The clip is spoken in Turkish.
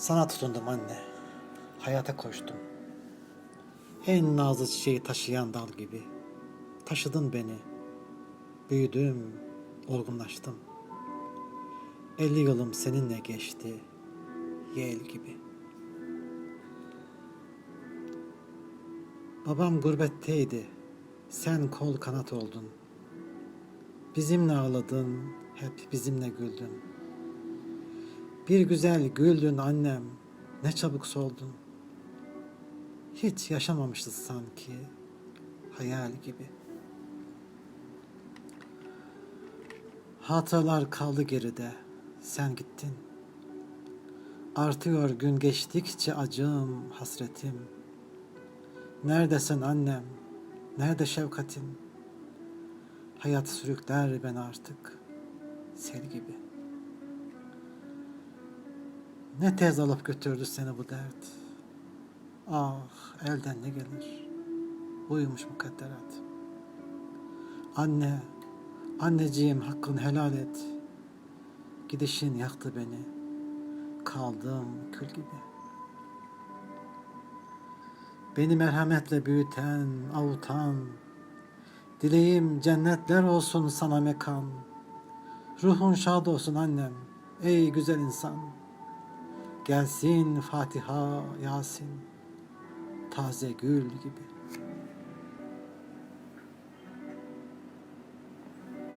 Sana tutundum anne. Hayata koştum. En nazlı çiçeği taşıyan dal gibi. Taşıdın beni. Büyüdüm, olgunlaştım. Elli yılım seninle geçti. Yel gibi. Babam gurbetteydi. Sen kol kanat oldun. Bizimle ağladın, hep bizimle güldün. Bir güzel güldün annem, ne çabuk soldun. Hiç yaşamamışız sanki, hayal gibi. Hatıralar kaldı geride, sen gittin. Artıyor gün geçtikçe acım, hasretim. Neredesin annem, nerede şefkatin? Hayat sürükler ben artık, sel gibi. Ne tez alıp götürdü seni bu dert. Ah elden ne gelir. Buymuş mukadderat. Anne, anneciğim hakkını helal et. Gidişin yaktı beni. Kaldım kül gibi. Beni merhametle büyüten, avutan, dileğim cennetler olsun sana mekan. Ruhun şad olsun annem, ey güzel insan. Gelsin Fatiha, Yasin, taze gül gibi.